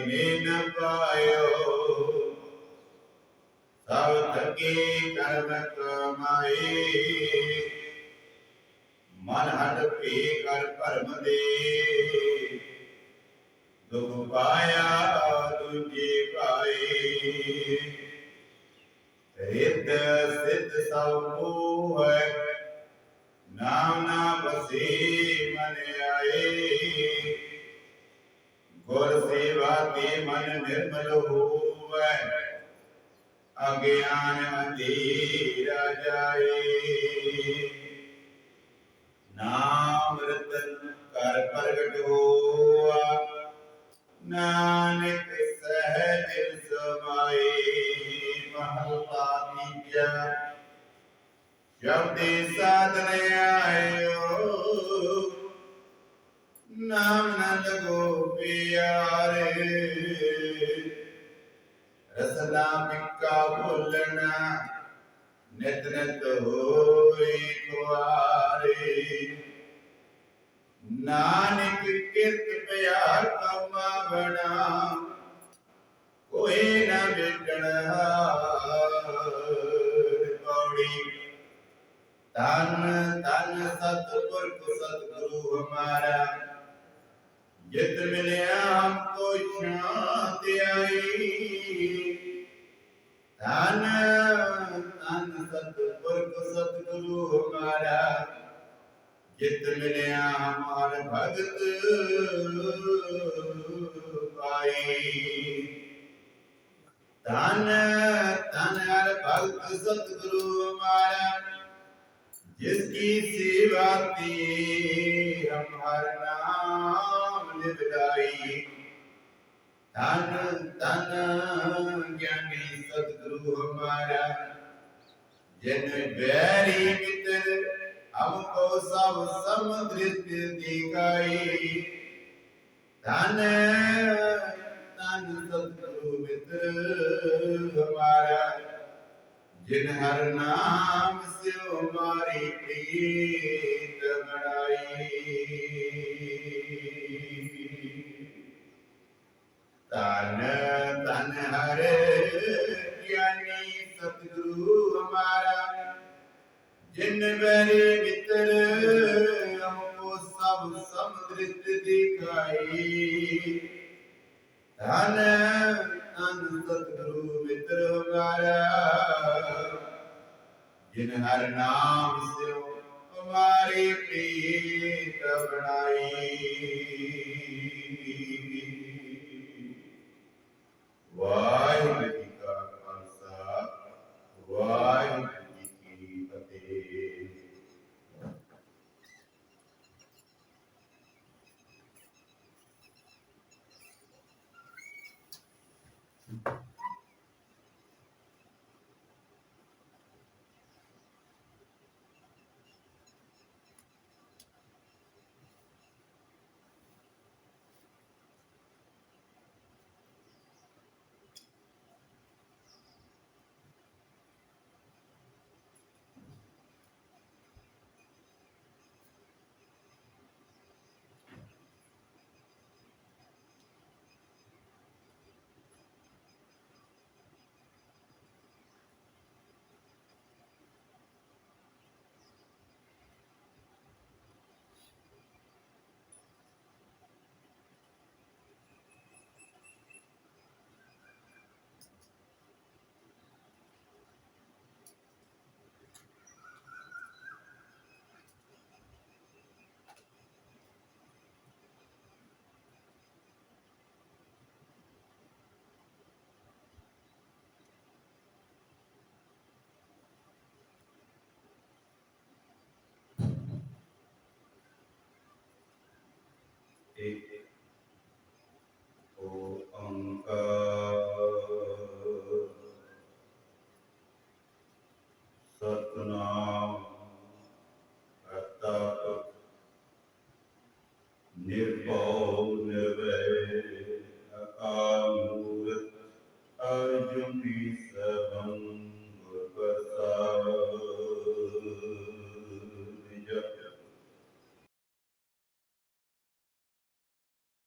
ਕਿਨੇ ਨ ਪਾਇਓ। ਸਭ ਥਕੇ ਕਰਮ ਕਮਾਏ। ਮਨ ਹਟ ਭੇ ਕਰ ਭਰਮ ਦੇ। ਨਿਰਮਲ ਹੋਵੇ। ਅਗਿਆਨ ਅੰਧੇਰਾ ਜਾਏ। ਨਾਮ ਰਤਨ ਕਰ ਪ੍ਰਗਟ ਹੋਆ। ਨਾਨਕ ਸਹਿਜ ਸਮਾਏ। ਮਹਲਾ ਤੀਜਾ ਸ਼ਬਦੇ ਸਾਧਨ ਆਇਓ। ਨਾਮ ਨੰਦ ਗੋ ਪਿਆਰੇ ਮਿੱਕਾ ਭੁੱਲਣਾ ਨਿਤ ਨਿਤ ਹੋਈ ਕੁਆਰੇ। ਨਾਨਕ ਕਿਰਤ ਪਿਆਰ ਕਮਾ ਕੋਈ ਨਾ ਵਿਟਣ ਕੌੜੀ ਤਨ ਤਨ ਸਤਿਗੁਰ, ਸਤਿਗੁਰੂ ਹਮਾਰਾ। ਜਿਤ ਮਿਲਿਆ ਜਿਤ ਮਿਲਿਆ ਹਮਾਰ ਭਗਤ ਪਾਈ। ਧਨ ਧਨ ਹਰ ਭਗਤ ਸਤਿਗੁਰੂ ਹਮਾਰਾ ਜਿਸ ਕੀ ਸੇਵਾ ਤੇ ਹਮਾਰ ਨਾਮ ਲਿਵਲਾਈ ਧਨ ਧਨ ਗਿਆਨੀ ਸਤਿਗੁਰੂ ਹਮਾਰਾ, ਜਿਨ ਬੈਰੀ ਆਪੋ ਸਭ ਸਮਦ੍ਰਿਤ ਦਿਖਾਈ ਧਨ ਧਨ ਸਤਿਗੁਰੂ ਮਿੱਤਰ ਹਮਾਰਾ, ਜਿਨ ਹਰ ਨਾਮ ਸਿਉ ਮਾਰੀ ਪ੍ਰੀਤ ਬਣਾਈ। ਤਨ ਤਨ ਹਰੇ ਗਿਆਨੀ ਸਤਿਗੁਰੂ ਹਮਾਰਾ ਜਿਨ ਮੇਰੇ ਮਿੱਤਰ ਹਮੋ ਸਭ ਸਮਦ੍ਰਿਤ ਦਿਖਾਈ ਧਨ ਤਨ ਸਤਿਗੁਰੂ ਮਿੱਤਰ ਹਮਾਰਾ ਜਿਨ ਹਰ ਨਾਮ ਸਿਉ, ਹਮਾਰੇ ਪ੍ਰੀਤ ਬਣਾਈ